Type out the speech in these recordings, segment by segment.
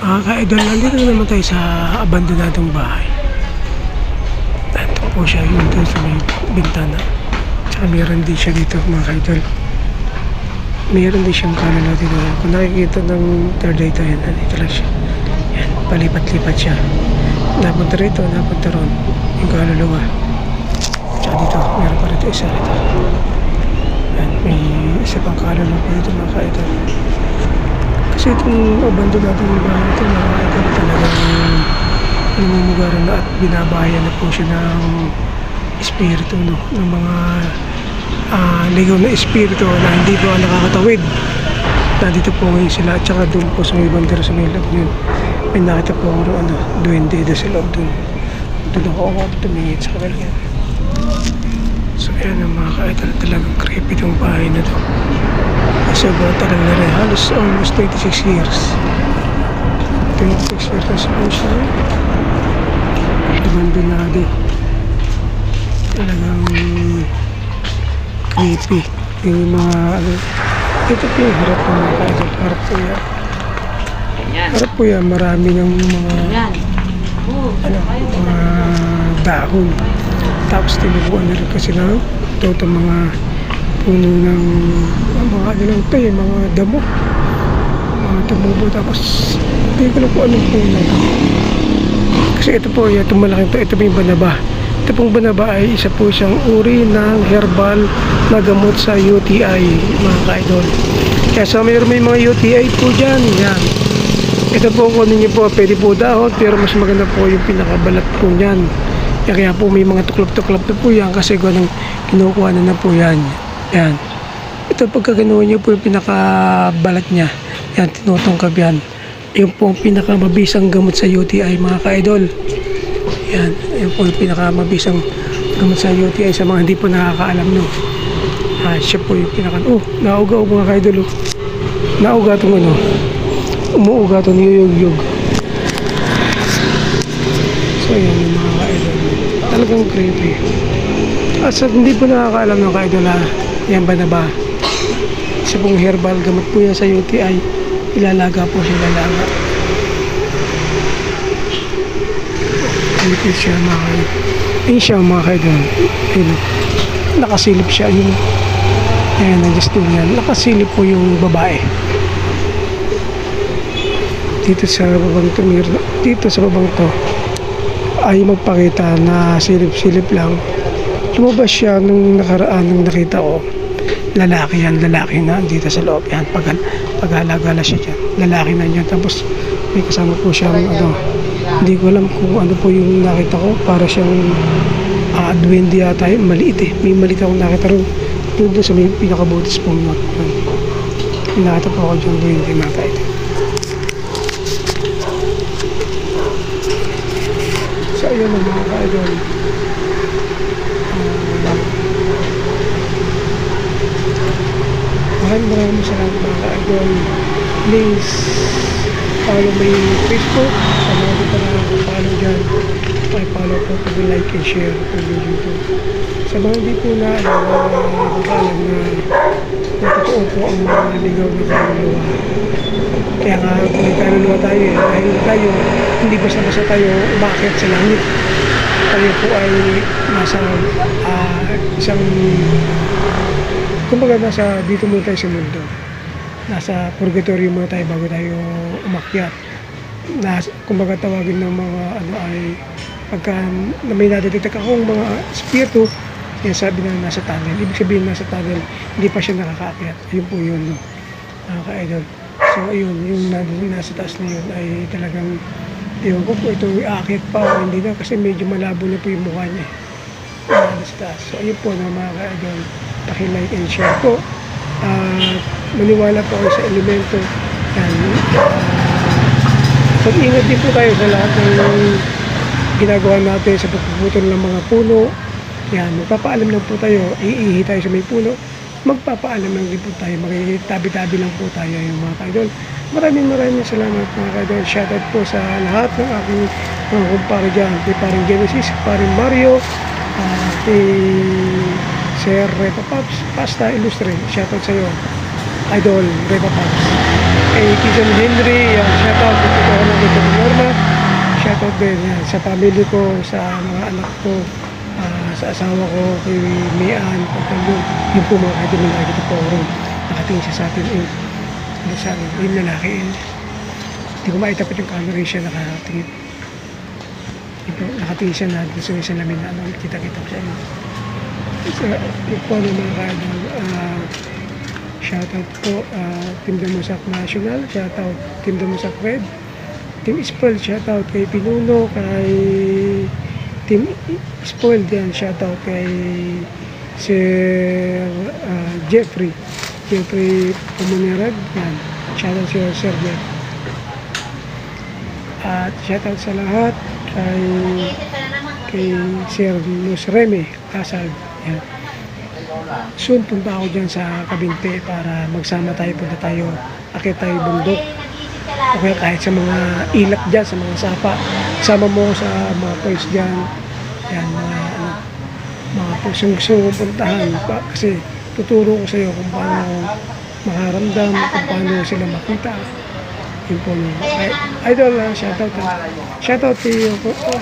Mga ka-idol, nandito na naman tayo sa abandonadong bahay. Ito po siya, yun doon sa may bintana. Tsaka meron din siya dito mga ka-idol. Meron din siyang kaluluwa dito. Kung nakikita ng third eye tayo, nandito lang siya. Yan, palipat-lipat siya. Napunta rito, napunta ron. Yung kaluluwa. Tsaka dito, meron pa rito isa rito. Yan, may isa pang kaluluwa pa dito mga ka-idol. Kasi itong abandonado ng bahay ito, mga idol, talagang namumugaran na at binabayan na po siya ng espiritu, no? ng mga ah, ligaw na espiritu na hindi po nakakatawid. Nandito po ngayon sila at saka doon po sa may bandera sa may loob yun. May nakita po ako ano, duwende doon sa loob doon. Doon ako ako tumingin sa kanila. So ayan ang mga ka-idol, talagang creepy itong bahay na to. Kasi ba tagal na rin, halos almost 26 years. 26 years na po siya. Abandonado. Talagang creepy. Yung mga ano, ito po yung harap ng mga idol. Harap po yan. Harap po yan, marami ng mga ano, mga dahon. Tapos tinubuan na rin kasi na ito itong mga puno ng ah, mga ano lang ito yung mga damo. Mga tumubo tapos hindi ko lang po anong puno. Kasi ito po, yung malaking ito, ito po yung banaba. Ito pong banaba ay isa po siyang uri ng herbal na gamot sa UTI, mga ka-idol. Kaya sa mayroon may mga UTI po dyan, yan. Ito po kung ano niyo po, pwede po dahon, pero mas maganda po yung pinakabalat po niyan. Kaya, po may mga tuklap-tuklap na po yan kasi anong kinukuha na na po yan. Yan. Ito pagka ginawa niyo po yung pinakabalat niya, yan, tinutungkab yan. Yung po ang pinakamabisang gamot sa UTI mga ka-idol. Yan, yung po yung pinakamabisang gamot sa UTI sa mga hindi po nakakaalam no. Ah, siya po yung pinaka... Oh, nauga mga ka-idol. Oh. Nauga itong ano, umuuga ito niyuyug-yug. So yan yung mga ka-idol. Talagang creepy. At sa hindi po nakakaalam ng ka-idol ha, yan ba na ba? Isa pong herbal gamot po yan sa UTI. Ilalaga po siya ilalaga. Creepy siya mga ka-idol. Ayun siya mga. Ayun. Nakasilip siya. Yun. Ayan, nag-steal yan. Nakasilip po yung babae dito sa babang to dito sa babang to ay magpakita na silip-silip lang lumabas siya nung nakaraan nung nakita ko lalaki yan lalaki na. Dito sa loob yan. Pag pag-alagala siya dyan. Lalaki na yan tapos may kasama po siyang ano hindi ko alam kung ano po yung nakita ko. Para siyang uh, duwende yata yun. Maliit eh. May maliit akong nakita rin. Doon doon sa may pinakabutis po yun. Nakita po ako dyan duwende mga kaito So, ayun ang mga ka-idol. Maraming maraming salamat mga ka-idol. Please, follow my Facebook. Sa mga di pa nakakapollow dyan, ay follow po pag like and share po yung YouTube. Sa mga di po na, ano, na alam na na totoo po ang mga ligaw na kaluluwa. Kaya nga, kung may kaluluwa tayo, eh, dahil tayo, hindi basta-basta tayo umakit sa langit. Tayo po ay nasa ah, isang, kumbaga nasa, dito muna tayo sa mundo. Nasa purgatorio muna tayo bago tayo umakyat. Na, kumbaga tawagin ng mga ano ay pagka na may nadetect akong mga spirito, kaya sabi na nasa tunnel. Ibig sabihin nasa tunnel, hindi pa siya nakakaakyat. Yun po yun, no? mga ka-idol. So, ayun, yung nasa taas na yun ay talagang, ewan ko po ito aakyat pa o hindi na kasi medyo malabo na po yung mukha niya. nasa taas. So, ayun po na mga ka-idol, paki-like and share po. At maniwala po kayo sa elemento. Yan. Uh, Pag-ingat din po tayo sa lahat ng ginagawa natin sa pagpuputol ng mga puno. Yan, magpapaalam lang po tayo, iihi tayo sa may puno. Magpapaalam lang din po tayo, magtabi-tabi lang po tayo yung mga kaidol. Maraming maraming salamat mga kaidol. Shoutout po sa lahat ng aking mga kumpare dyan. Kay paring Genesis, paring Mario, ah, kay Sir Repa Paps, Pasta Illustre. Shoutout sa iyo. Idol, Repa Paps. Kay Kisan Henry, yan, shoutout. Ito ko ng din yan, sa family ko, sa mga anak ko, ah, sa asawa ko, kay Mian, pagkandun. Yun po mga idol na nakikita po. Nakatingin siya sa atin. Ano sa akin, yung lalaki eh. Hindi ko maitapit yung camera siya nakatingin. Nakatingin siya na doon sa may salamin na ano, kita-kita ko siya. eh. Sa, yun po ano mga idol, ah, Shoutout po uh, Team Damusak National, shoutout Team Damusak Red, Team Spoil, shoutout kay Pinuno, kay Team Spoil din, shoutout kay Sir uh, Jeffrey, Jeffrey Pumunirag, yan, shoutout si Sir Jeff. At shoutout sa lahat kay kay Sir Musreme Kasal, yan soon punta ako dyan sa Kabinte para magsama tayo, punta tayo, akit tayo bundok. O kaya kahit sa mga ilak dyan, sa mga sapa. Sama mo sa mga points dyan. Yan, mga, ano, mga points yung gusto mong puntahan. Pa, kasi tuturo ko sa iyo kung paano makaramdam, kung paano sila makita. Yun po. Ay, idol, uh, shoutout. Uh, shoutout kay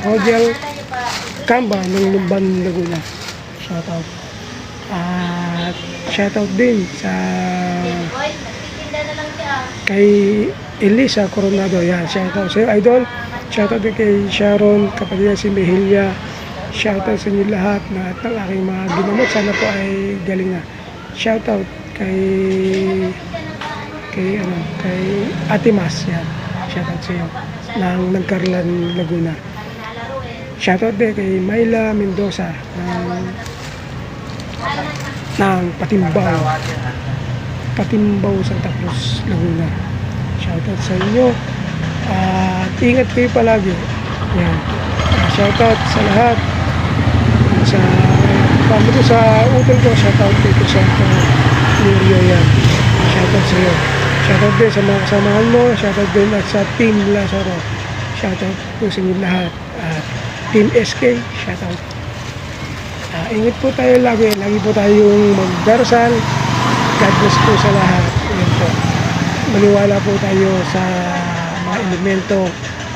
Rodial Kamba ng Lumban, Laguna. Shoutout. At shoutout din sa kay Elisa Coronado. Yan, shoutout sa idol. Shoutout din kay Sharon, kapatid si Mejilla. Shoutout sa inyo lahat na at ng aking mga ginamot. Sana po ay galing na. Shoutout kay kay ano, kay Ate Mas. Yan. Shoutout sa iyo. Ng Nagkarlan, Laguna. Shoutout din kay Myla Mendoza ng ng Patimbaw. Patimbaw, Santa Cruz, Laguna. Shoutout sa inyo. At ingat kayo palagi. Yan. Uh, shoutout sa lahat. Sa family ko sa utol ko, shoutout kay Crisanto Lirio yan. Shoutout sa iyo. Shoutout din sa mga kasamahan mo. Shoutout din at sa Team Lazaro. Shoutout po sa inyo lahat. At Team SK, shoutout. Ingat po tayo lagi. Lagi po tayong magdarasal. God bless po sa lahat. Yan po. Maniwala po tayo sa mga elemento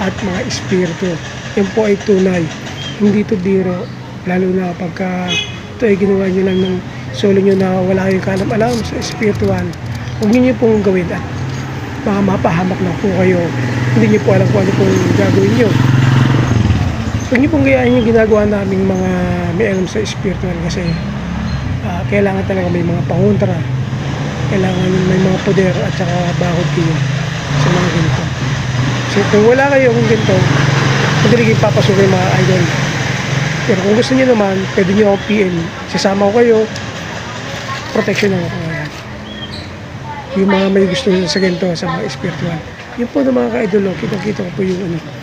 at mga espiritu. Yan po ay tunay. Hindi to biro. Lalo na pagka ito ay ginawa nyo lang ng solo nyo na wala kayong kalam-alam sa espiritual. Huwag nyo pong gawin at baka mapahamak na po kayo. Hindi nyo po alam kung ano pong gagawin nyo. Huwag niyo pong gayahin yung ginagawa naming mga may alam sa spiritual kasi ah, kailangan talaga may mga pangontra. Kailangan may mga poder at saka bakod kayo sa mga ganito. So kung wala kayo kung ganito, madali kayo papasukin mga idol. Pero kung gusto niyo naman, pwede niyo ako PM. Sasama ko kayo, protection ako kayo. Yung mga may gusto sa ganito, sa mga spiritual. Yun po ng mga ka-idol, oh, kitang-kita ko po yung ano,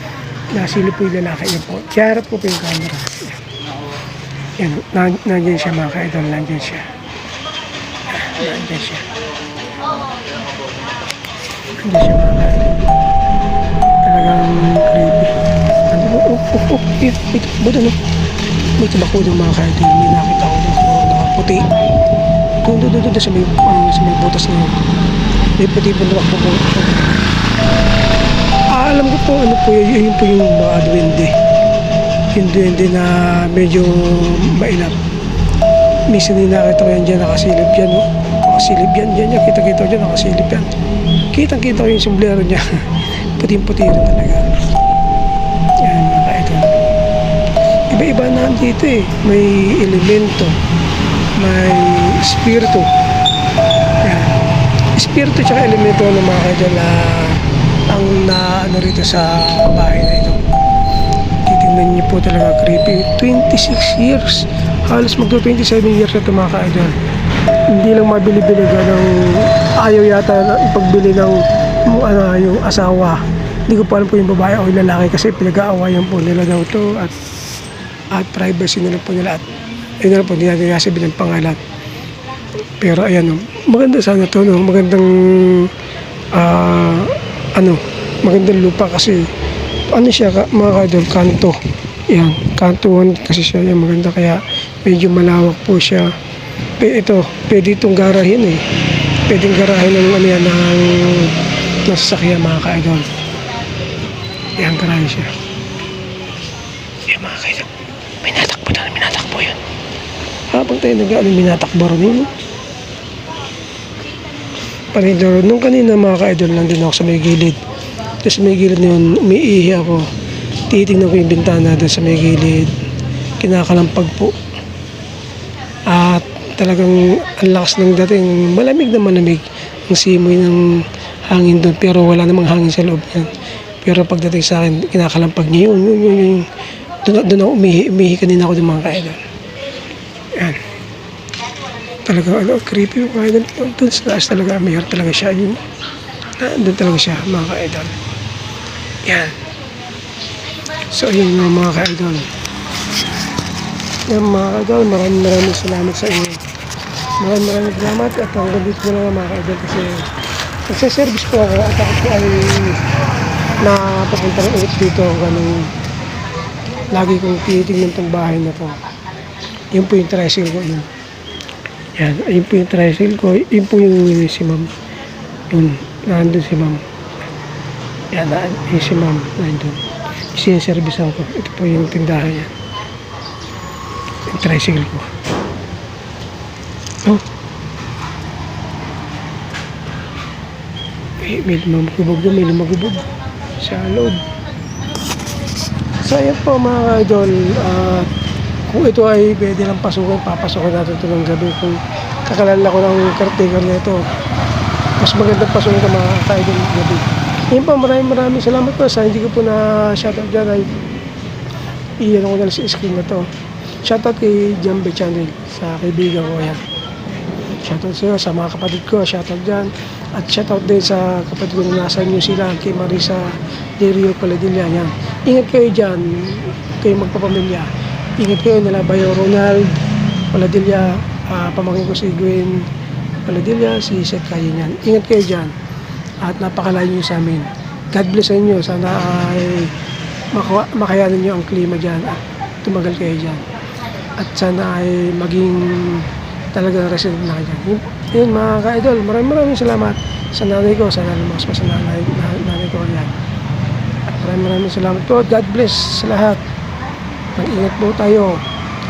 nasilip po yung lalaki niya po. Kiharap po po yung camera. Yan, nan nandiyan siya mga ka-idol, nandiyan siya. Nandiyan siya. Nandiyan siya mga ka-idol. Talagang creepy. Ano, oh, oh, oh, oh, wait, ba't ano? May tabako ng mga ka-idol, may nakita ko dito, nakaputi. Doon, doon, doon, doon, sa may, ano, sa may butas na yun. May puti po na po. Ah, alam ko po ano po yun, yun po yung mga duwende. Yung duwende na medyo mailap. Minsan din nakita ko yan dyan, nakasilip yan. No? Nakasilip yan, dyan yan, kita-kita ko dyan, nakasilip yan. Kitang-kita ko yung sombrero niya. Puting-puti rin talaga. Yan, mga kaidol. Iba-iba na dito eh. May elemento, may espiritu. Yan. Espiritu tsaka elemento ng mga kaidol na ang na ano rito sa bahay na ito. Titingnan niyo po talaga creepy. 26 years. Halos magto 27 years na ito mga ka-idol. Hindi lang mabili-bili ng ayaw yata na ipagbili ng ano, yung asawa. Hindi ko pa alam po yung babae o yung lalaki kasi pinag-aawayan po nila daw to at at privacy na lang po nila at ayun na lang po natin nasabihin ng pangalan. Pero ayan, maganda sana to, no? magandang ah, ano, magandang lupa kasi ano siya, mga kadol, kanto. Yan, kantuan kasi siya, yan maganda kaya medyo malawak po siya. Pe, ito, pwede itong garahin eh. Pwedeng garahin ng ano yan, ng, ng sasakyan mga ka-idol. Yan, garahin siya. Ayun mga kaidol. May natakbo doon, may natakbo. Habang tayo nag-ano, may natakbo rin yun. Panidor, nung kanina mga ka-idol, nandun ako sa may gilid. Tapos may gilid na yun, umiihi ako. Titignan ko yung bintana doon sa may gilid. Kinakalampag po. At talagang ang lakas ng dating, malamig na malamig ang simoy ng hangin doon. Pero wala namang hangin sa loob yan. Pero pagdating sa akin, kinakalampag niya yun, yun, yun, yun. Doon, doon ako umihi, umihi kanina ako ng mga ka-idol. Yan talaga ano, creepy yung idol. Doon sa taas talaga, mayor talaga siya. Yun, doon talaga siya, mga ka-idol. Yan. So, yun mga mga ka-idol. Yan mga ka-idol, maraming maraming salamat sa inyo. Maraming maraming salamat at hanggang dito na lang mga ka-idol kasi nagsaservice po ako at ako po ay napapunta rin ulit dito ganun lagi kong tinitingnan tong bahay na to. Yun po yung tricycle ko yun. Yan, ayun po yung tricycle ko. Yun po yung si ma'am. Yun, nandun si ma'am. Yan, na, yun si ma'am. Nandun. Sinaservisan ko. Ito po yung tindahan niya. Yung tricycle ko. Oh. May, may lumagubog doon, may lumagubog sa loob. So, ayan po mga idol. At kung ito ay pwede lang pasukin, papasukin natin ito ng gabi. Kung kakalala ko ng caretaker na ito, mas magandang pasukin ka mga ka-idol ng gabi. Yun po, maraming maraming salamat po. Sa hindi ko po na shoutout dyan ay iyan ko na sa screen na to. Shoutout kay Jambe Channel sa kaibigan ko yan. Shoutout sa iyo, sa mga kapatid ko, shoutout dyan. At shoutout din sa kapatid ko na nasa New Zealand, kay Marisa de Rio Paladilla. Yan. Ingat kayo dyan, kayo magpapamilya. Kayo nila Bayo Ronald Paladilla, uh, pamangkin ko si Gwen Paladilla, si Seth Kayin yan. Ingat kayo dyan. At napakalayo nyo sa amin. God bless sa inyo. Sana ay makawa, makayanan nyo ang klima dyan at tumagal kayo dyan. At sana ay maging talagang resident na kayo dyan. Yun, mga ka-idol, maraming maraming salamat sa nanay ko. Sana lumakas pa sa nanay, nanay, nanay ko yan. At maraming maraming salamat po. God bless sa lahat. Mag-ingat po tayo.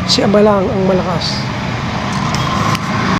Si Ama lang ang malakas.